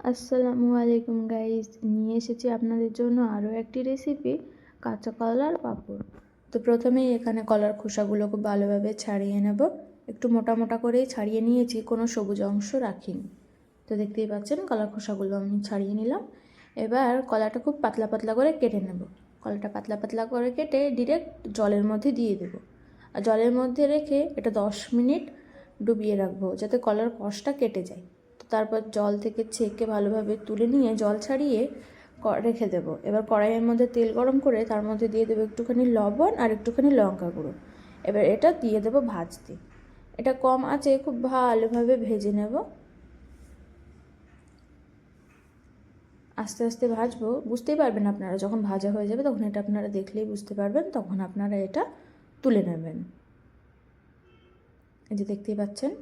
আসসালামু আলাইকুম গাইস নিয়ে এসেছি আপনাদের জন্য আরও একটি রেসিপি কাঁচা কলার পাঁপড়। তো প্রথমেই এখানে কলার খোসাগুলো খুব ভালোভাবে ছাড়িয়ে নেব। একটু মোটা মোটা করেই ছাড়িয়ে নিয়েছি, কোনো সবুজ অংশ রাখিনি। তো দেখতেই পাচ্ছেন, কলার খোসাগুলো আমি ছাড়িয়ে নিলাম। এবার কলাটা খুব পাতলা পাতলা করে কেটে নেব। কলাটা পাতলা পাতলা করে কেটে ডিরেক্ট জলের মধ্যে দিয়ে দেবো। আর জলের মধ্যে রেখে এটা দশ মিনিট ডুবিয়ে রাখব, যাতে কলার কষটা কেটে যায়। তারপর জল থেকে ছেঁকে ভালোভাবে তুলে নিয়ে জল ছাড়িয়ে রেখে দেবো। এবার কড়াইয়ের মধ্যে তেল গরম করে তার মধ্যে দিয়ে দেবো একটুখানি লবণ আর একটুখানি লঙ্কা গুঁড়ো। এবার এটা দিয়ে দেবো ভাজতে। এটা কম আছে খুব ভালোভাবে ভেজে নেব। আস্তে আস্তে ভাজবো। বুঝতেই পারবেন আপনারা, যখন ভাজা হয়ে যাবে তখন এটা আপনারা দেখলেই বুঝতে পারবেন, তখন আপনারা এটা তুলে নেবেন। এই যে দেখতেই পাচ্ছেন।